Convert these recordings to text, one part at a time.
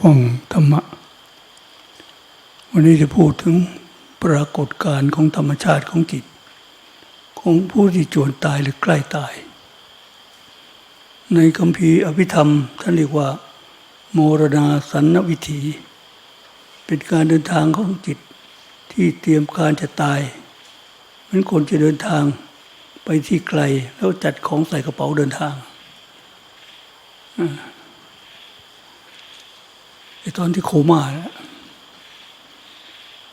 ฟังธรรมะ วันนี้จะพูดถึงปรากฏการณ์ของธรรมชาติของจิต ของผู้ที่จวนตายหรือใกล้ตาย ในคำพีอภิธรรมท่านเรียกว่า โมรณาสันนวิถี เป็นการเดินทางของจิตที่เตรียมการจะตายเหมันคนจะเดินทางไปที่ไกลแล้วจัดของใส่กระเป๋าเดินทางไอ ตอนที่โคม่านะ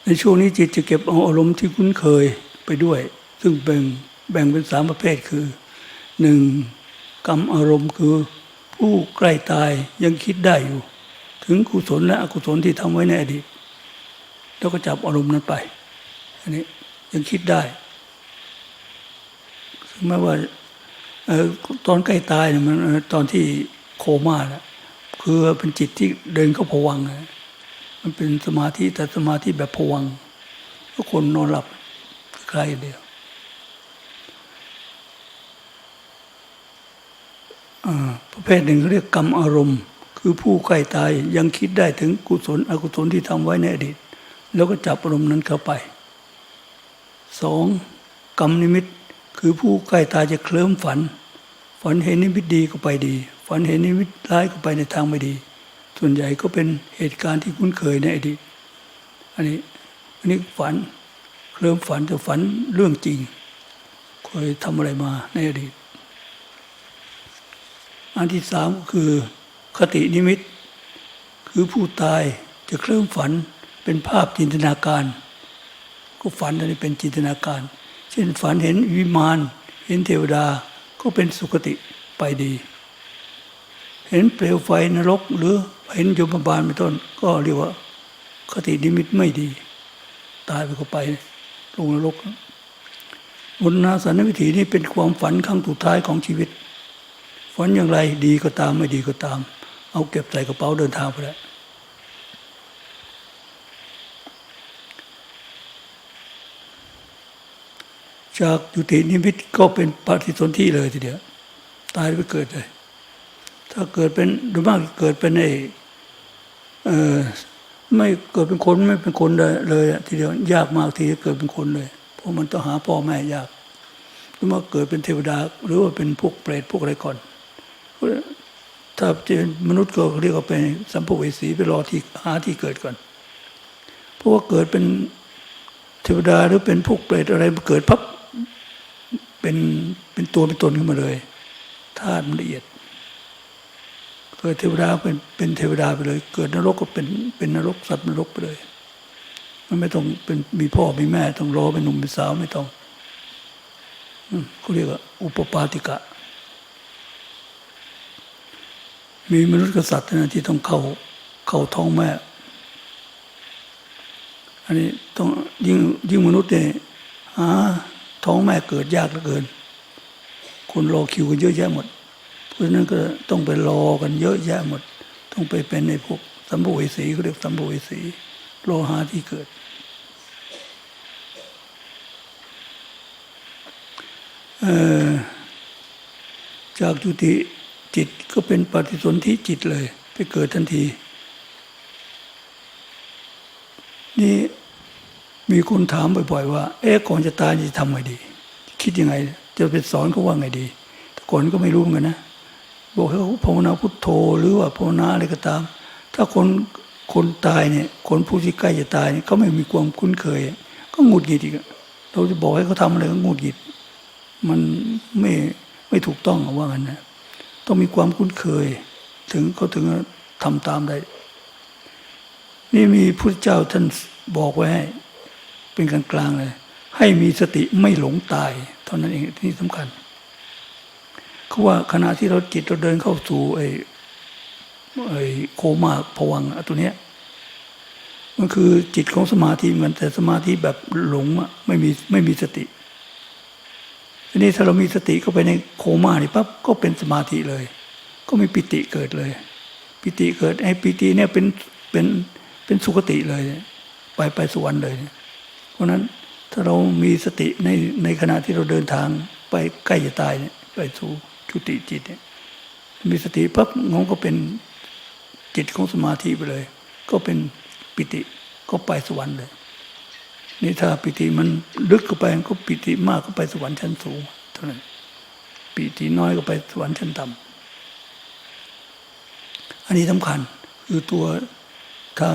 ในช่วงนี้จิตจะเก็บเอาอารมณ์ที่คุ้นเคยไปด้วย ซึ่งแบ่งแบ่งเป็นสามประเภทคือหนึ่งกรรมอารมณ์คือผู้ใกล้ตายยังคิดได้อยู่ ถึงกุศลและอกุศลที่ทำไว้ในอดีต แล้วก็จับอารมณ์นั้นไป อันนี้ยังคิดได้ถึงแม้ว่าออตอนใกล้ตายเนี่ยมันตอนที่โคม่านะ คือเป็นจิตที่เดินเข้าผวังมันเป็นสมาธิแต่สมาธิแบบผวังก็คนนอนหลับใกล้เดียวประเภทหนึ่งเขาเรียกกรรมอารมณ์ คือผู้ใกล้ตายยังคิดได้ถึงกุศลอกุศลที่ทำไว้ในอดีต แล้วก็จับอารมณ์นั้นเข้าไปสองกรรมนิมิตคือผู้ใกล้ตายจะเคลิ้มฝัน ฝันเห็นนิมิตดีก็ไปดี ฝันเห็นนิมิตร้ายก็ไปในทางไม่ดี ส่วนใหญ่ก็เป็นเหตุการณ์ที่คุ้นเคยในอดีตอันนี้อันนี้ฝันเคลิ้มฝันแต่ฝันเรื่องจริง เคยทำอะไรมาในอดีต อันที่สามก็คือคตินิมิต คือผู้ตายจะเคลิ้มฝันเป็นภาพจินตนาการ ก็ฝันอันนี้เป็นจินตนาการ เช่นฝันเห็นวิมานเห็นเทวดาก็เป็นสุคติไปดี เห็นเปลวไฟนรก หรือเห็นยมบาลเป็นต้น ก็เรียกว่า คตินิมิตไม่ดี ตายไปก็ไปลงนรกบนนาสันนวิถีนี่เป็นความฝันครั้งสุดท้ายของชีวิต ฝันอย่างไรดีก็ตามไม่ดีก็ตาม เอาเก็บใส่กระเป๋าเดินทางไปแล้วจากจุตินิมิตก็เป็นปฏิสนธิเลยทีเดียว ตายไปเกิดเลย ถ้าเกิดเป็นโดยมากเกิดเป็นไอ้เออไม่เกิดเป็นคนไม่เป็นคนเลยเลยทีเดียวยากมากที่จะเกิดเป็นคนเลย เพราะมันต้องหาพ่อแม่ยากหรือว่าเกิดเป็นเทวดา หรือว่าเป็นพวกเปรตพวกอะไรก่อน ถ้าเป็นมนุษย์ก็เรียกว่าเป็นสัมภเวสีไปรอที่หาที่เกิดก่อน เพราะว่าเกิดเป็นเทวดาหรือเป็นพวกเปรตอะไรเกิดพับเป็นเป็นตัวเป็นตนขึ้นมาเลยธาตุมันละเอียด เกิดเทวดาเป็นเป็นเทวดาไปเลย เกิดนรกก็เป็นเป็นนรกสัตว์นรกไปเลย มันไม่ต้องเป็นมีพ่อมีแม่ ต้องรอเป็นหนุ่มเป็นสาวไม่ต้องเขาเรียกว่าอุปปาติกะ มีมนุษย์กษัตริย์นะที่ต้องเข้าเข้าท้องแม่ อันนี้ต้องยิ่งยิ่งมนุษย์เนี่ยหาท้องแม่เกิดยากเหลือเกิน คนรอคิวกันเยอะแยะหมด ราะนั้นก็ต้องไปรอกันเยอะแยะหมด ต้องไปเป็นในพวกสัมภเวสีเขาเรียกสัมภเวสีรอหาที่เกิดเอ่อจากจุติจิตก็เป็นปฏิสนธิจิตเลย ไปเกิดทันที นี่มีคนถามบ่อยๆว่า เอ๊ะก่อนจะตายจะทำไงดี คิดยังไง จะไปสอนเขาว่าไงดี แต่ก่อนก็ไม่รู้เหมือนกันนะ บอกให้ภาวนาพุทโธหรือว่าภาวนาอะไรก็ตาม ถ้าคนคนตายเนี่ย คนผู้ที่ใกล้จะตายเนี่ยเขาไม่มีความคุ้นเคย ก็หงุดหงิดอีกเราจะบอกให้เขาทำอะไรก็หงุดหงิด มันไม่ไม่ถูกต้องอว่างั้นนะต้องมีความคุ้นเคย ถึงเขาถึงจะทำตามได้ นี่มีพระเจ้าท่านบอกไว้ให้เป็นกลางกลางๆเลย ให้มีสติไม่หลงตาย เท่านั้นเองที่สำคัญ เขาว่าขณะที่เราจิตเราเดินเข้าสู่ไอ้ไอ้โคม่าผวังอะตัวเนี้ยมันคือจิตของสมาธิมือนแต่สมาธิแบบหลงอะไม่มีไม่มีสติทีนี้ถ้าเรามีสติเข้าไปในโคม่านี่ปั๊บก็เป็นสมาธิเลย ก็มีปิติเกิดเลย ปิติเกิดไอ้ปิติเนี่ยเป็นเป็นเป็นสุคติเลย ไปไปสวรรค์เลย เพราะนั้นถ้าเรามีสติในในขณะที่เราเดินทางไปใกล้จะตายเนี่ยไปสู่ จุติจิตเนี่ยมีสติปั๊บงงก็เป็นจิตของสมาธิไปเลย ก็เป็นปิติก็ไปสวรรค์เลยนี่ถ้าปิติมันลึกเข้าไปก็ปิติมากก็ไปสวรรค์ชั้นสูงเท่านั้นปิติน้อยก็ไปสวรรค์ชั้นต่ำอันนี้สำคัญคือตัวถ้า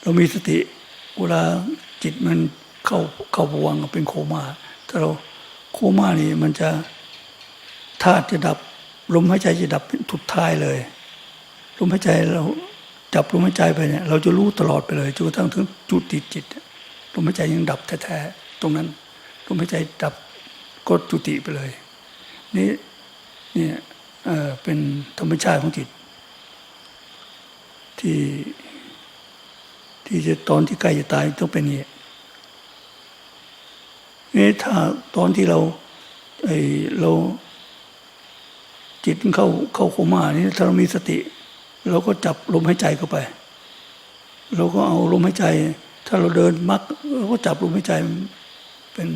เรามีสติเวลาจิตมันเข้าเข้าวังเป็นโคม่าถ้าเราโคม่านี่มันจะ ธาตุจะดับลมหายใจจะดับเป็นทุดท้ายเลยลมหายใจเราจับลมหายใจไปเนี่ยเราจะรู้ตลอดไปเลยจนกระทั่งถึงจุดติดจิตลมหายใจยังดับแท้ๆตรงนั้นลมหายใจดับก็จุติไปเลย นี่เนี่ยเเป็นธรรมชาติของจิต ที่ที่จะตอนที่ใกล้จะตายต้องเป็นอย่างนี้นี่ถ้าตอนที่เราไอเรา จิตเข้าเข้าโคม่านี่ถ้าเรามีสติ เราก็จับลมหายใจเข้าไป เราก็เอาลมหายใจ ถ้าเราเดินมักเราก็จับลมหายใจเป็น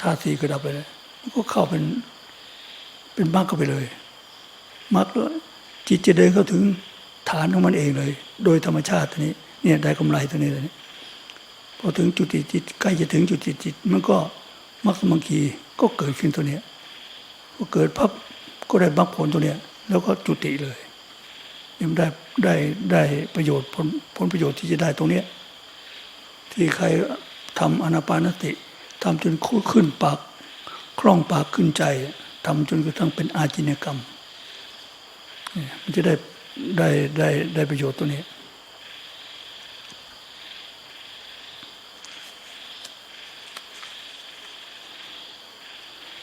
ท่าสี่กระดับไปเลยมันก็เข้าเป็นเป็นมรรคเข้าไปเลยมรรคแล้วจิตจะเดินเข้าถึงฐานของมันเองเลย โดยธรรมชาติตัวนี้ เนี่ยได้กำไรตัวนี้เลยพอถึงจุดจิตใกล้จะถึงจุดติดจิต มันก็มรรคสมังคีก็เกิดขึ้นตัวเนี้ยพอเกิดพับ ก็ได้มรรคผลตัวเนี้ย แล้วก็จุติเลยยังได้ได้ได้ประโยชน์ผลผลประโยชน์ที่จะได้ตรงเนี้ยที่ใครทำอนาปานสติทำจนขึ้นปากคล่องปากขึ้นใจทำจนกระทั่งเป็นอาจินกรรมเนี่ยมันจะได้ได้ได้ได้ประโยชน์ตัวนี้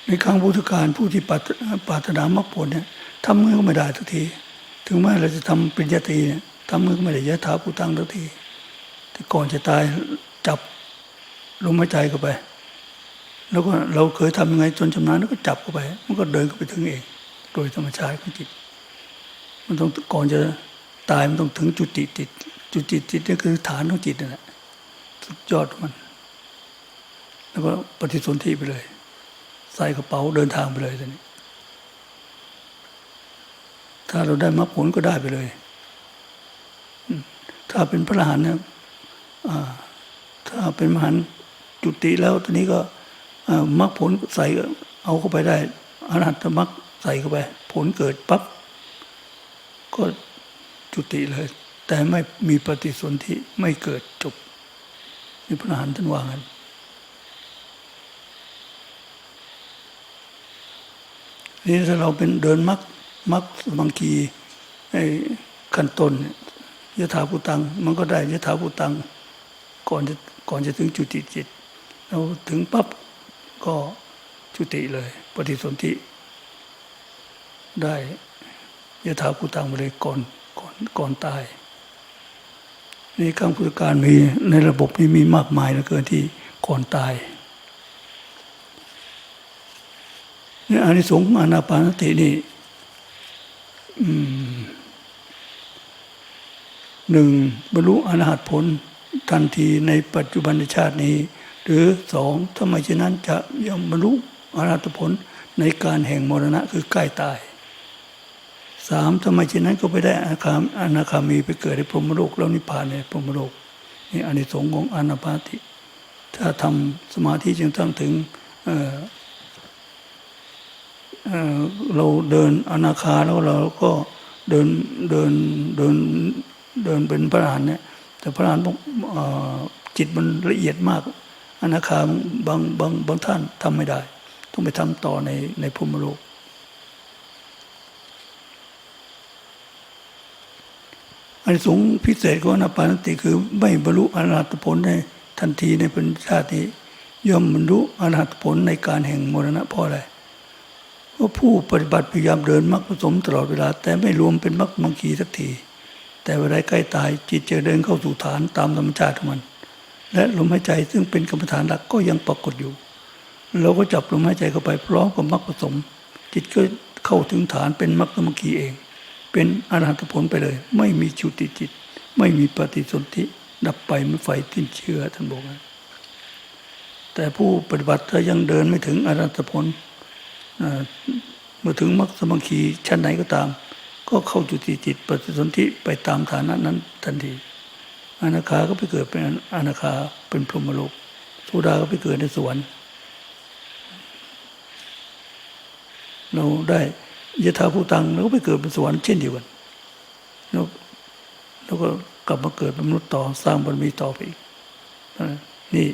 ในครั้งพุทธกาลผู้ที่ปรารถปรารถนามรรคผลเนี่ยทำมือก็ไม่ได้ทุกที ถึงแม้เราจะทำปริญญาตรีเนี่ยทำมือก็ไม่ได้ยะถาผู้ตั้งทุกที แต่ก่อนจะตายจับลมหายใจเข้าไป แล้วก็เราเคยทำยังไงจนชำนาญแล้วก็จับเข้าไป มันก็เดินเข้าไปถึงเอง โดยธรรมชาติของจิต มันต้องก่อนจะตายมันต้องถึงจุติดติดจุติดติดนี่คือฐานของจิตนั่นแหละสุดยอดมัน แล้วก็ปฏิสนธิไปเลย ใส่กระเป๋าเดินทางไปเลยตอนนี้ ถ้าเราได้มรรคผลก็ได้ไปเลย ถ้าเป็นพระอรหันต์เนี่ยถ้าเป็นมหันจุติแล้วตอนนี้ก็มรรคผลใส่เอาเข้าไปได้อรหัตมรรคใส่เข้าไป ผลเกิดปั๊บก็จุติเลย แต่ไม่มีปฏิสนธิไม่เกิดจบนี่พระอรหันต์ท่านว่างั้น นี่ถ้าเราเป็นเดินมักมักบางทีไอ้ขั้นต้นยถาภูตัง มันก็ได้ยถาภูตัง ก่อนจะก่อนจะถึงจุติจิต เราถึงปั๊บก็จุติเลย ปฏิสนธิได้ยถาภูตังมาเลยก่อนก่อนก่อนตายในี่ครั้งพุทธการมีในระบบนี้มีมากมายเหลือเกินที่ก่อนตาย เนี่อานิสงส์ของอานาปานสตินี่หนึ่งบรรลุอรหัตผลทันทีในปัจจุบันชาตินี้ หรือสองถ้าไม่เช่นนั้นจะย่อมบรรลุอรหัตผลในการแห่งมรณะคือใกล้ตายสามถ้าไม่เช่นนั้นก็ไปได้อาคามอนาคามีไปเกิดในพรหมโลกแล้วนิพพานในพรหมโลกนี่อานิสงส์ของอนาปานติ ถ้าทำสมาธิจึงต้องถึง เราเดินอนาคาแล้วเราก็เดินเดินเดินเดินเป็นพระอรหันต์เนี่ยแต่พระอรหันต์จิตมันละเอียดมาก อนาคาบางบางบางท่านทำไม่ได้ ต้องไปทำต่อในในภูมิโลกอันสูงพิเศษของอนาปานสติคือไม่บรรลุอรหัตผลในทันทีในปัญชาติย่อมบรรลุอรหัตผลในการแห่งมรณะเพราะอะไร เพราผู้ปฏิบัติพยายามเดินมรรคผสมตลอดเวลา แต่ไม่รวมเป็นมรรคมังคีสักที แต่เวลาใกล้ตายจิตจะเดินเข้าสู่ฐานตามธรรมชาติของมัน และลมหายใจซึ่งเป็นกรรมฐานหลักก็ยังปรากฏอยู่ เราก็จับลมหายใจเข้าไปพร้อมกับมรรคผสม จิตก็เข้าถึงฐานเป็นมรรคมังคีเอง เป็นอรหัตผลไปเลย ไม่มีจุติจิต ไม่มีปฏิสนธิดับไปไม่ไฟสิ้นเชื้อท่านบอกนะแต่ผู้ปฏิบัติถ้ายังเดินไม่ถึงอรหัตผล เมื่อถึงมรรคสมังคีชั้นไหนก็ตาม ก็เข้าจุติจิตปฏิสนธิไปตามฐานะนั้นทันทีอนาคาก็ไปเกิดเป็นอนาคาเป็นพรหมโลกโสดาก็ไปเกิดในสวรรค์เราได้ยถาภูตังเราก็ไปเกิดเป็นสวรรค์เช่นเดียวกันแล้วแล้วก็กลับมาเกิดเป็นมนุษย์ต่อสร้างบารมีต่อไปอีกนี่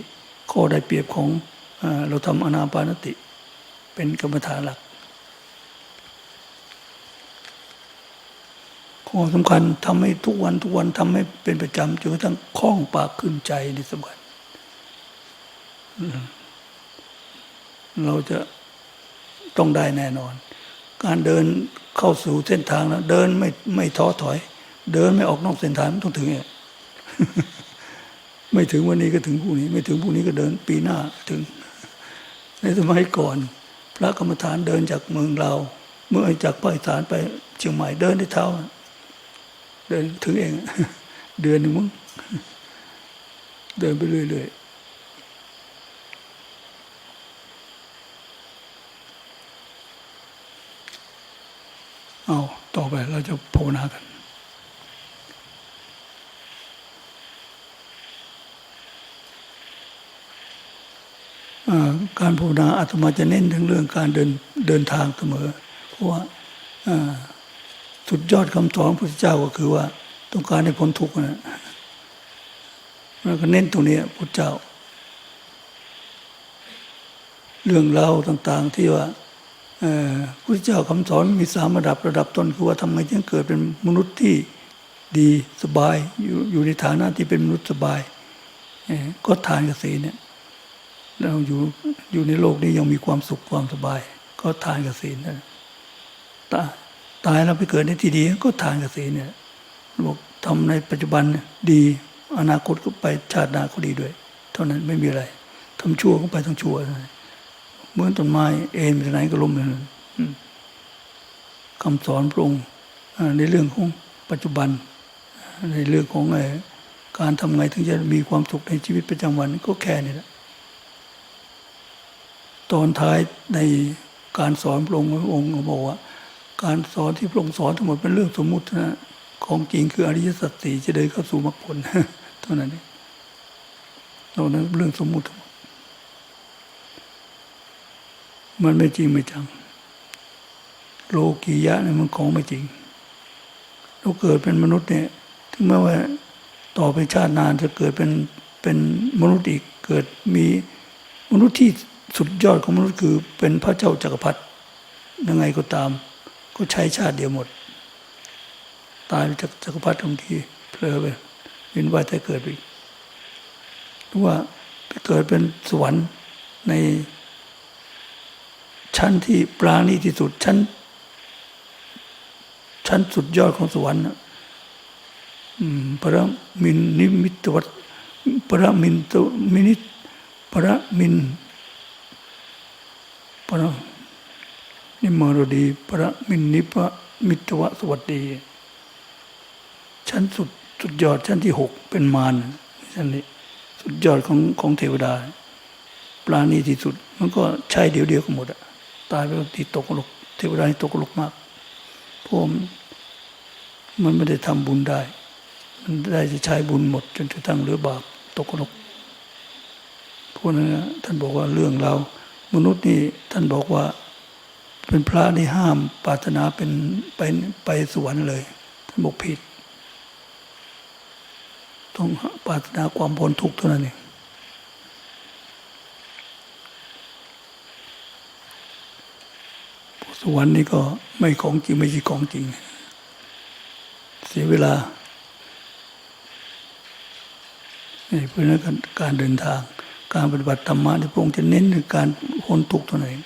ข้อได้เปรียบของอเราทำอนาปานติ เป็นกรรมฐานหลักข้อสำคัญทำให้ทุกวันทุกวันทำให้เป็นประจำจนกระทั่งคล่องปากขึ้นใจนี่สำคัญเราจะต้องได้แน่นอน การเดินเข้าสู่เส้นทางแล้วเดินไม่ไม่ท้อถอย เดินไม่ออกนอกเส้นทางมันต้องถึงเองไม่ถึงวันนี้ก็ถึงพรุ่งนี้ ไม่ถึงพรุ่งนี้ก็เดินปีหน้าถึง ในสมัยก่อน ระกรรมฐานเดินจากเมืองเราเมื่อจากภาคอีสานไปเชียงใหม่เดินด้วยเท้า เดินถึงเอง เดือนหนึ่งมั้งเดินไปเรื่อยๆเอาต่อไปเราจะภาวนากัน การภาวนาอาตมาจะเน้นถึงเรื่องการเดินเดินทางเสมอ เพราะว่าสุดยอดคำสอนพระพุทธเจ้าก็คือว่า ต้องการให้พ้นทุกข์นะแล้วก็เน้นตรงนี้พุทธเจ้า เรื่องเล่าต่างๆที่ว่าพระพุทธเจ้าคำสอนมีสามระดับระดับต้นคือว่าทำไงจึงเกิดเป็นมนุษย์ที่ดีสบายอยู่อยู่ในฐานะที่เป็นมนุษย์สบายก็ทานกสีเนี่ย เราอยู่อยู่ในโลกนี้ยังมีความสุขความสบาย ก็ทานกับศีลนะตายตายแล้วไปเกิดในที่ดีก็ทานกับศีลเนี่ยบอกทำในปัจจุบันดี อนาคตก็ไปชาติหน้าก็ดีด้วย เท่านั้นไม่มีอะไรทำชั่วก็ไปทั้งชั่วเหมือนต้นไม้เอ็นไปไหนก็ล้มไปทางนั้นคำสอนพระองค์ในเรื่องของปัจจุบัน ในเรื่องของการทำไงถึงจะมีความสุขในชีวิตประจำวันก็แค่นี้แหละ ตอนท้ายในการสอนพระองค์พระองค์ก็บอกว่า การสอนที่พระองค์สอนทั้งหมดเป็นเรื่องสมมุตินะของจริงคืออริยสัจสี่จะเดินเข้าสู่มรรคผลเท่านั้นเองตอนนั้นเรื่องสมมุติทั้งหมดมันไม่จริงไม่จัง โลกียะเนี่ยมันของไม่จริง เราเกิดเป็นมนุษย์เนี่ย ถึงแม้ว่าต่อไปชาตินานจะเกิดเป็นเป็นมนุษย์อีกเกิดมีมนุษย์ที่ สุดยอดของมนุษย์คือเป็นพระเจ้าจักรพรรดิยังไงก็ตาม ก็ใช้ชาติเดียวหมด ตายจากจักรพรรดิบางทีเพลอไปเวียนว่ายแต่เกิดไปหรือว่าไปเกิดเป็นสวรรค์ใน ชั้นที่ปราณีที่สุดชั้น ชั้นสุดยอดของสวรรค์อืมพระมินนิมิตวัตพระมินตมินิพระมิน ระนิมารดีพระมินนิพระมิตวสวัสดี ชั้นสุดสุดยอดชั้นที่หกเป็นมารชั้นนี้สุดยอดของของเทวดาปราณีที่สุด มันก็ใช้เดียวเดียวกันหมดอะตายไปก็ที่ตกนรกเทวดาตีตกนรกมากพราะมันไม่ได้ทำบุญได้ มันได้จะใช้บุญหมด จนกระทั่งเหลือบาปตกนรกพวกนั้นนะท่านบอกว่าเรื่องเรา มนุษย์นี่ท่านบอกว่า เป็นพระที่ห้ามปรารถนาเป็นไปไปสวรรค์เลยท่านบอกผิด ต้องปรารถนาความพ้นทุกข์เท่านั้นเองสวรรค์นี่ก็ไม่ของจริงไม่ใช่ของจริง เสียเวลานี่เพราะฉะนั้นการเดินทาง การปฏิบัติธรรมะที่พระองค์จะเน้นในการพ้นทุกข์เท่านั้น